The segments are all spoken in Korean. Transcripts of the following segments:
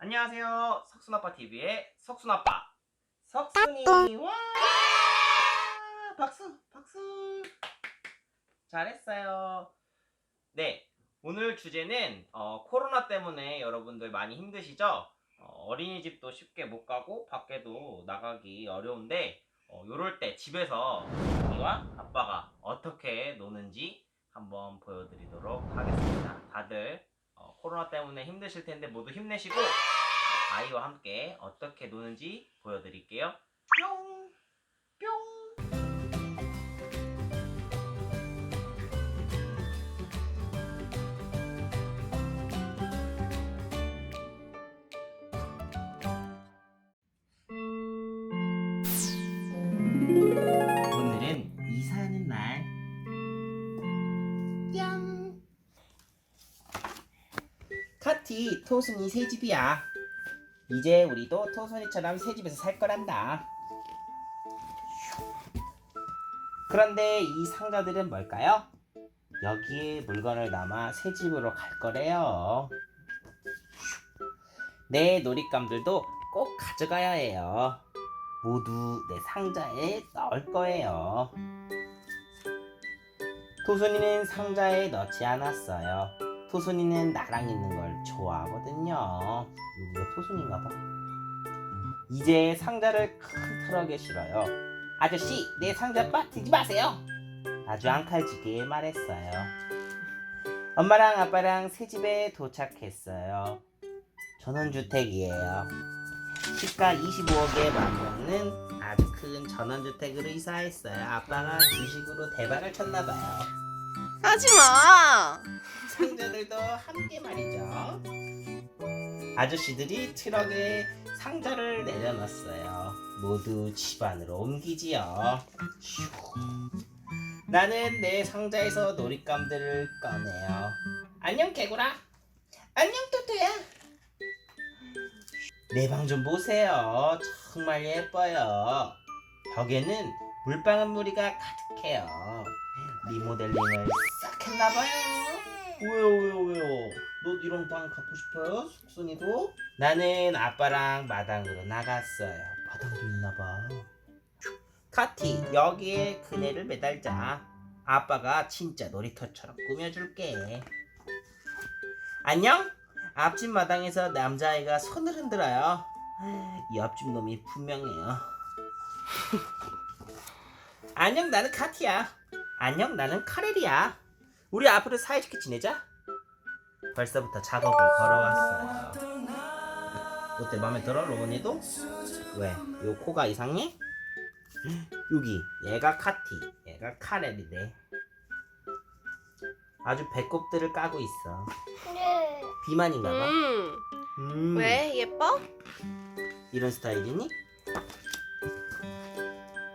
안녕하세요. 석순아빠 TV의 석순아빠. 석순이 와! 박수, 박수. 잘했어요. 네, 오늘 주제는 어, 코로나 때문에 여러분들 많이 힘드시죠? 어, 린이집도 쉽게 못 가고 밖에도 나가기 어려운데 어, 요럴 때 집에서 언니와 아빠가 어떻게 노는지 한번 보여드리도록 하겠습니다. 다들 어, 코로나 때문에 힘드실 텐데 모두 힘내시고 아이와 함께 어떻게 노는지 보여드릴게요. 뿅! 카티, 토순이 새 집이야. 이제 우리도 토순이처럼 새 집에서 살 거란다. 그런데 이 상자들은 뭘까요? 여기에 물건을 담아 새 집으로 갈 거래요. 내 놀잇감들도 꼭 가져가야 해요. 모두 내 상자에 넣을 거예요. 토순이는 상자에 넣지 않았어요. 토순이는 나랑 있는 걸 좋아하거든요. 여기가 토순인가 봐. 이제 상자를 큰 트럭에 실어요. 아저씨, 내 상자 빠뜨리지 마세요. 아주 앙칼지게 말했어요. 엄마랑 아빠랑 새 집에 도착했어요. 전원주택이에요. 시가 25억에 맞먹는 아주 큰 전원주택으로 이사했어요. 아빠가 주식으로 대박을 쳤나봐요. 하지마 상자들도 함께 말이죠. 아저씨들이 트럭에 상자를 내려놨어요. 모두 집 안으로 옮기지요. 슈. 나는 내 상자에서 놀잇감들을 꺼내요. 안녕 개구라. 안녕 뚜뚜야. 내 방 좀 보세요. 정말 예뻐요. 벽에는 물방울 무리가 가득해요. 리모델링을 싹 했나봐요. 왜요 왜요 왜요? 너 이런 방 갖고 싶어요? 숙순이도? 나는 아빠랑 마당으로 나갔어요. 마당도 있나봐. 카티 여기에 그네를 매달자. 아빠가 진짜 놀이터처럼 꾸며줄게. 안녕? 앞집 마당에서 남자아이가 손을 흔들어요. 이 옆집 놈이 분명해요. 안녕 나는 카티야. 안녕 나는 카렐이야. 우리 앞으로 사이좋게 지내자. 벌써부터 작업을 걸어왔어요. 어때 마음에 들어 로운이도? 왜? 요 코가 이상해? 여기 얘가 카티, 얘가 카렐이네. 아주 배꼽들을 까고 있어. 비만인가봐. 음. 음, 왜 예뻐? 이런 스타일이니?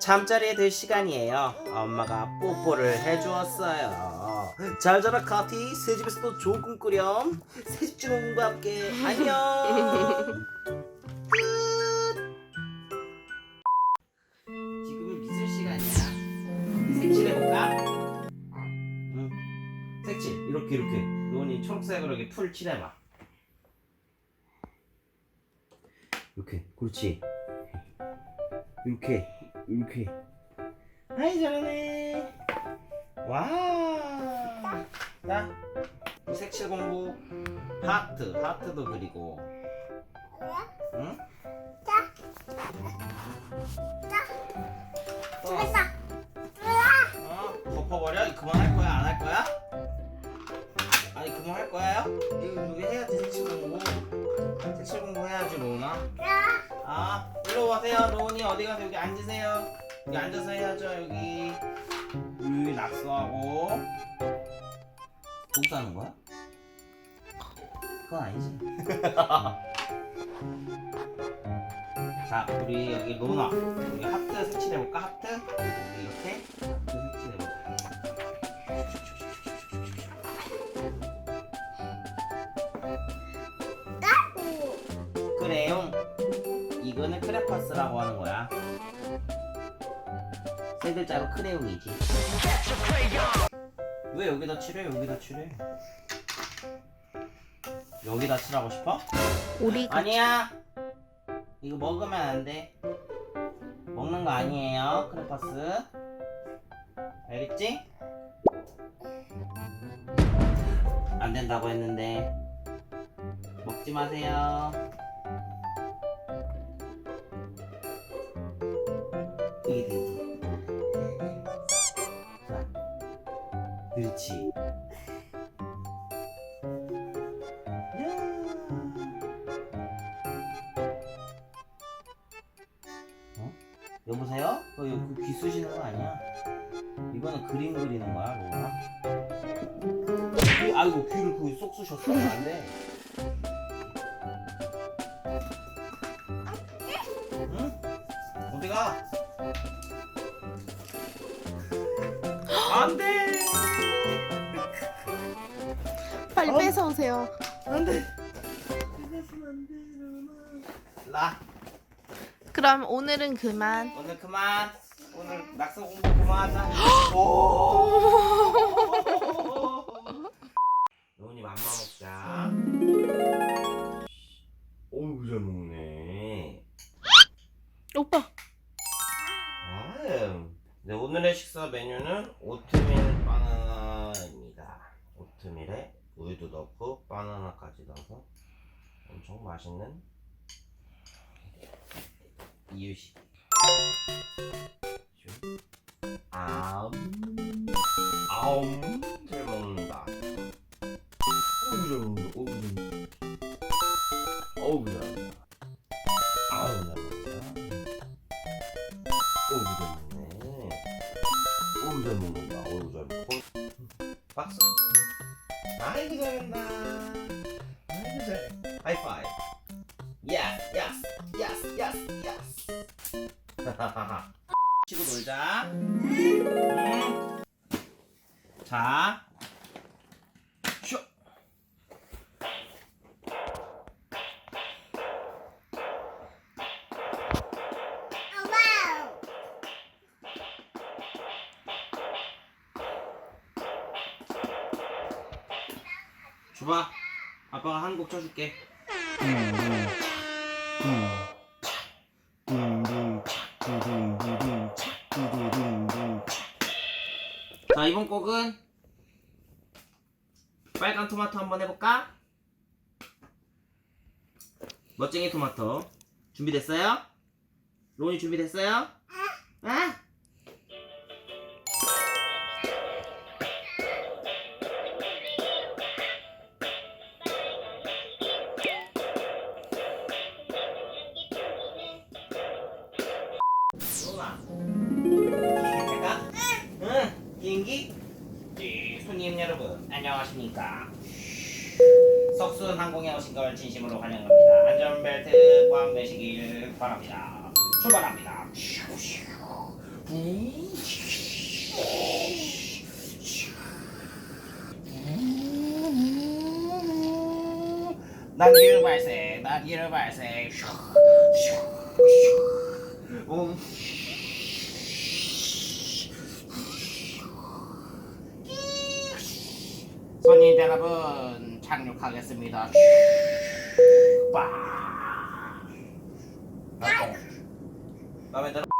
잠자리에 들 시간이에요. 엄마가 뽀뽀를 해주었어요. 잘 자라 카티. 새 집에서도 좋은 꿈 꾸렴. 새집 주인공과 함께 안녕. 끝. 지금은 미술 시간이야. 색칠 해볼까? 응. 색칠 이렇게 이렇게. 노은이 초록색으로 이렇게 풀 칠해봐. 이렇게 그렇지 이렇게 이렇게 아이 잘하네 와 자 색칠 공부 하트 하트도 그리고 응? 또 어? 덮어버려? 그만할 거야 안 할 거야? 아니 그만할 거야요? 이거 이거 해야지 색칠 공부 색칠 공부 해야지 로우나 아, 일로 와세요. 로운이 어디 가서 여기 앉으세요. 여기 앉아서 해야죠, 여기. 여기 낙서하고. 독사하는 거야? 그건 아니지. 자, 우리 여기 로나. 우리 하트 색칠해볼까, 하트? 이렇게 하트 색칠해볼까. 그래요. 이거는 크레파스라고 하는 거야. 세 글자로 크레용이지. 왜 여기다 칠해? 여기다 칠해. 여기다 칠하고 싶어? 우리가 아니야. 이거 먹으면 안 돼. 먹는 거 아니에요, 크레파스. 알겠지? 안 된다고 했는데 먹지 마세요. 그렇지. 어? 여보세요? 어, 이거 그귀 쑤시는 거 아니야? 이거는 그림 그리는 거야, 뭐야? 귀, 아이고, 귀를 그쏙 쑤셨어. 안 돼. 응? 어디 가? 안 돼! 어? 뺏어 오세요. 안 돼! 이랬으면 안 돼, 이러나. 라. 그럼 오늘은 그만. 오늘 그만. 오늘 낙서 공부 그만하자. 오. 엄청 맛있는 이유식. 아음 아음 잘 먹는다. 어우 잘 먹는다. 어우 잘 먹는다. 어우 잘 먹는다. 박수. 아이고 잘한다. 아이고 잘해. 하이파이브. 예스 예스 예스 예스 예스. 치고 놀자. 음. 자. 쇼. 줘봐. 아빠가 한 곡 쳐줄게. 자 이번 곡은 빨간 토마토 한번 해볼까? 멋쟁이 토마토 준비됐어요? 로운이 준비됐어요? 아? 로운아 안녕하십니까. 석순 항공에 오신 걸 진심으로 환영합니다. 안전벨트 꽉 매시길 바랍니다. 출발합니다. 난기류 발생 난기류 발생 음. 손님 여러분 착륙하겠습니다. 빠. 마음에 들어?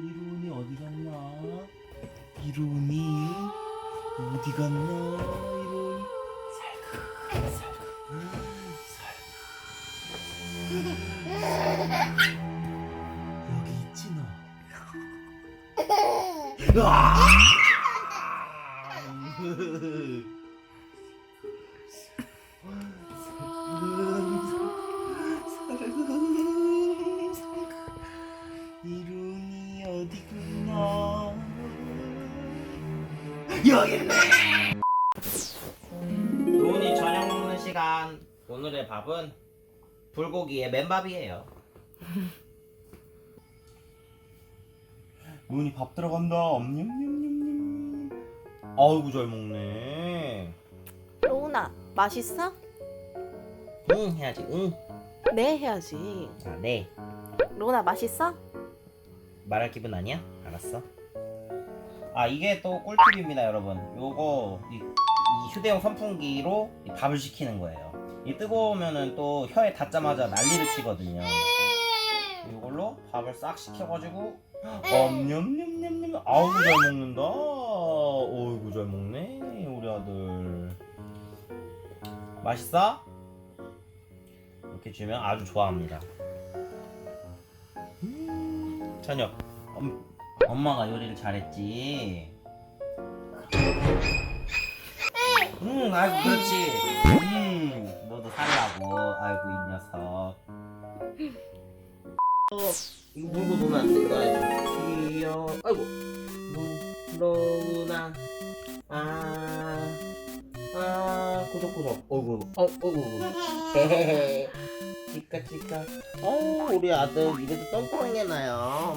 이론이 어디 갔나? 이론이 어디 갔나? 이론이 살금 살금 여기 있지 너. 여기 있네 로운이 저녁 먹는 시간 오늘의 밥은 불고기에 맨밥이에요 로운이 밥 들어간다. 엄냠냠냠냠. 아이고 잘 먹네. 로운아 맛있어? 응 해야지. 응. 네 해야지. 아 네. 로운아 맛있어? 말할 기분 아니야? 알았어. 아 이게 또 꿀팁입니다 여러분. 요거 이, 이 휴대용 선풍기로 이 밥을 식히는 거예요. 이 뜨거우면은 또 혀에 닿자마자 난리를 치거든요. 이걸로 밥을 싹 식혀가지고 엄냠냠냠냠 아우 잘 먹는다. 어이구 잘 먹네 우리 아들. 맛있어? 이렇게 주면 아주 좋아합니다. 음, 저녁 엄, 엄마가 요리를 잘했지. 응, 아이고 그렇지. 음, 너도 살라고. 아이고 이 녀석. 어, 이거 물고 놓으면 안 돼. 이거 아이고 로우나. 아, 아, 구독구독. 어이구, 어. 헤헤헤. 치까 치까. 어, 우리 아들 이래도 똥똥해나요.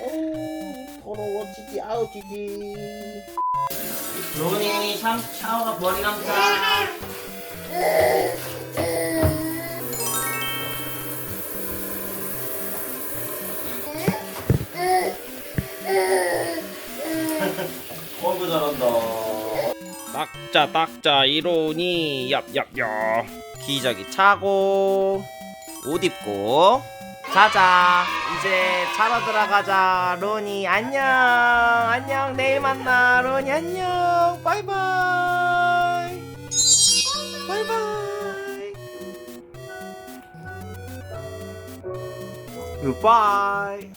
오, 더러워 지지, 아우 지지. 로운이 샴, 샤워가 머리 감자. 어이구 잘한다. 닦자 닦자 이로니 얍얍얍 기저귀 차고 옷 입고 자자 이제 자러 들어가자 로니 안녕 안녕 내일 만나 로니 안녕 바이바이. 바이바이. 굿바이